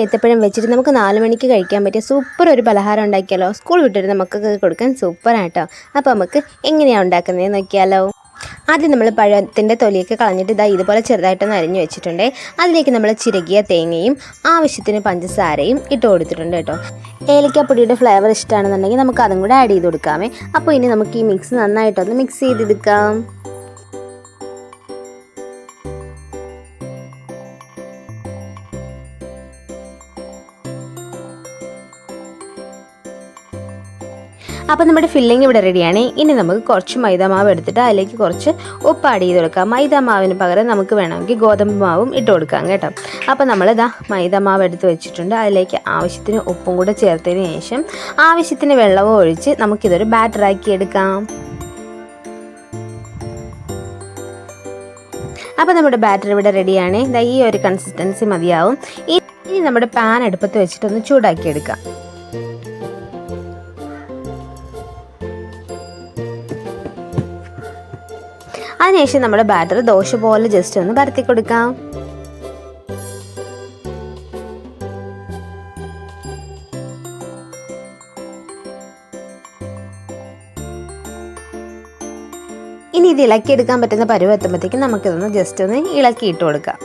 ഏത്തപ്പഴം വെച്ചിട്ട് നമുക്ക് നാല് മണിക്ക് കഴിക്കാൻ പറ്റിയ സൂപ്പർ ഒരു പലഹാരം ഉണ്ടാക്കിയാലോ? സ്കൂൾ വിട്ടിട്ട് നമുക്കൊക്കെ കൊടുക്കാൻ സൂപ്പറാട്ടോ അപ്പോൾ നമുക്ക് എങ്ങനെയാണ് ഉണ്ടാക്കുന്നത് നോക്കിയാലോ. ആദ്യം നമ്മൾ പഴത്തിന്റെ തൊലിയൊക്കെ കളഞ്ഞിട്ട് ഇതാ ഇതുപോലെ ചെറുതായിട്ടൊന്ന് അരിഞ്ഞു വെച്ചിട്ടുണ്ട്. അതിലേക്ക് നമ്മൾ ചിരകിയ തേങ്ങയും ആവശ്യത്തിന് പഞ്ചസാരയും ഇട്ട് കൊടുത്തിട്ടുണ്ട് കേട്ടോ ഏലക്കാപ്പൊടിയുടെ ഫ്ലേവർ ഇഷ്ടമാണെന്നുണ്ടെങ്കിൽ നമുക്ക് അതും കൂടെ ആഡ് ചെയ്ത് കൊടുക്കാമേ. അപ്പോൾ ഇനി നമുക്ക് ഈ മിക്സ് നന്നായിട്ടൊന്ന് മിക്സ് ചെയ്തെടുക്കാം. അപ്പോൾ നമ്മുടെ ഫില്ലിംഗ് ഇവിടെ റെഡിയാണ് ഇനി നമുക്ക് കുറച്ച് മൈദാമാവ് എടുത്തിട്ട് അതിലേക്ക് കുറച്ച് ഉപ്പ് ആഡ് ചെയ്ത് കൊടുക്കാം. മൈദാമാവിന് പകരം നമുക്ക് വേണമെങ്കിൽ ഗോതമ്പ് മാവും ഇട്ട് കൊടുക്കാം കേട്ടോ. അപ്പോൾ നമ്മളിതാ മൈദാമാവ് എടുത്ത് വെച്ചിട്ടുണ്ട്. അതിലേക്ക് ആവശ്യത്തിന് ഉപ്പും കൂടെ ചേർത്തതിന് ശേഷം ആവശ്യത്തിന് വെള്ളവും ഒഴിച്ച് നമുക്കിതൊരു ബാറ്ററാക്കി എടുക്കാം. അപ്പോൾ നമ്മുടെ ബാറ്റർ ഇവിടെ റെഡിയാണ് ഈ ഒരു കൺസിസ്റ്റൻസി മതിയാവും. ഇനി നമ്മുടെ പാൻ അടുപ്പത്ത് വെച്ചിട്ടൊന്ന് ചൂടാക്കി എടുക്കാം. അതിനുശേഷം നമ്മുടെ ബാറ്റർ ദോശ പോലെ ജസ്റ്റ് ഒന്ന് പരത്തി കൊടുക്കാം. ഇനി ഇത് ഇളക്കിയെടുക്കാൻ പറ്റുന്ന പരുവം എത്തുമ്പോഴത്തേക്കും നമുക്കിതൊന്ന് ജസ്റ്റ് ഒന്ന് ഇളക്കിയിട്ട് കൊടുക്കാം.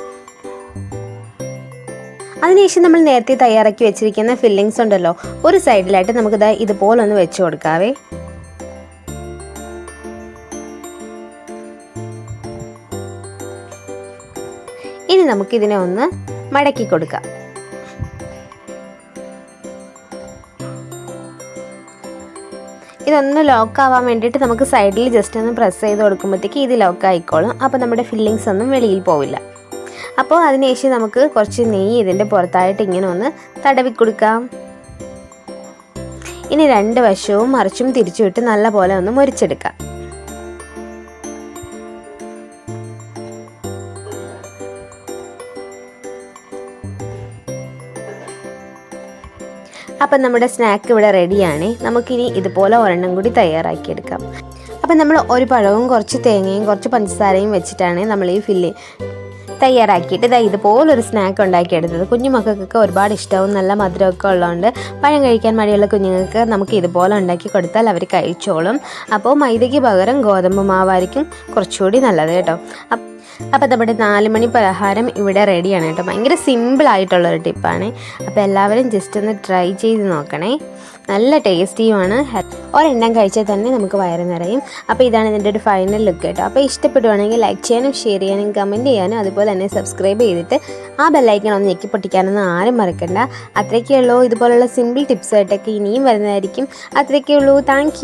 അതിനുശേഷം നമ്മൾ നേരത്തെ തയ്യാറാക്കി വെച്ചിരിക്കുന്ന ഫില്ലിങ്സ് ഉണ്ടല്ലോ ഒരു സൈഡിലായിട്ട് നമുക്കിത് ഇതുപോലെ ഒന്ന് വെച്ച് കൊടുക്കാവേ. ഇനി നമുക്കിതിനെ ഒന്ന് മടക്കി കൊടുക്കാം. ഇതൊന്ന് ലോക്ക് ആവാൻ വേണ്ടിയിട്ട് നമുക്ക് സൈഡിൽ ജസ്റ്റ് ഒന്ന് പ്രസ് ചെയ്ത് കൊടുക്കുമ്പോഴത്തേക്ക് ഇത് ലോക്ക് ആയിക്കോളും. അപ്പോൾ നമ്മുടെ ഫില്ലിങ്സ് ഒന്നും വെളിയിൽ പോവില്ല. അപ്പോൾ അതിനുശേഷം നമുക്ക് കുറച്ച് നെയ്യ് ഇതിന്റെ പുറത്തായിട്ട് ഇങ്ങനെ ഒന്ന് തടവി കൊടുക്കാം. ഇനി രണ്ട് വശവും മറിച്ചും തിരിച്ചുവിട്ട് നല്ല പോലെ ഒന്ന് മുരിച്ചെടുക്കാം. അപ്പം നമ്മുടെ സ്നാക്ക് ഇവിടെ റെഡിയാണ് നമുക്കിനി ഇതുപോലെ ഒരെണ്ണം കൂടി തയ്യാറാക്കിയെടുക്കാം. അപ്പം നമ്മൾ ഒരു പഴവും കുറച്ച് തേങ്ങയും കുറച്ച് പഞ്ചസാരയും വെച്ചിട്ടാണ് നമ്മൾ ഈ ഫില്ല് തയ്യാറാക്കിയിട്ട് ഇതാ ഇതുപോലൊരു സ്നാക്ക് ഉണ്ടാക്കിയെടുത്തത്. കുഞ്ഞുമക്കൾക്കൊക്കെ ഒരുപാട് ഇഷ്ടവും നല്ല മധുരമൊക്കെ ഉള്ളതുകൊണ്ട് പഴം കഴിക്കാൻ മടിയുള്ള കുഞ്ഞുങ്ങൾക്ക് നമുക്ക് ഇതുപോലെ ഉണ്ടാക്കി കൊടുത്താൽ അവർ കഴിച്ചോളും. അപ്പോൾ മൈദയ്ക്ക് പകരം ഗോതമ്പ് മാവായിരിക്കും കുറച്ചുകൂടി നല്ലത് കേട്ടോ. അപ്പോൾ നമ്മുടെ നാല് മണി പലഹാരം ഇവിടെ റെഡിയാണ് കേട്ടോ. ഭയങ്കര സിമ്പിൾ ആയിട്ടുള്ളൊരു ടിപ്പാണ് അപ്പോൾ എല്ലാവരും ജസ്റ്റ് ഒന്ന് ട്രൈ ചെയ്ത് നോക്കണേ. നല്ല ടേസ്റ്റിയുമാണ് ഒരെണ്ണം കഴിച്ചാൽ തന്നെ നമുക്ക് വയറ് നിറയും. അപ്പോൾ ഇതാണ് ഇതിന്റെ ഒരു ഫൈനൽ ലുക്ക് കേട്ടോ. അപ്പോൾ ഇഷ്ടപ്പെടുവാണെങ്കിൽ ലൈക്ക് ചെയ്യാനും ഷെയർ ചെയ്യാനും കമന്റ് ചെയ്യാനും അതുപോലെ തന്നെ സബ്സ്ക്രൈബ് ചെയ്തിട്ട് ആ ബെല്ലൈക്കൺ ഒന്ന് ഞെക്കി പൊട്ടിക്കാനൊന്നും ആരും മറക്കണ്ട. അത്രയ്ക്കേ ഉള്ളൂ. ഇതുപോലുള്ള സിമ്പിൾ ടിപ്സ് ടിപ്സായിട്ടൊക്കെ ഇനിയും വരുന്നതായിരിക്കും. അത്രയ്ക്കേ ഉള്ളൂ. താങ്ക്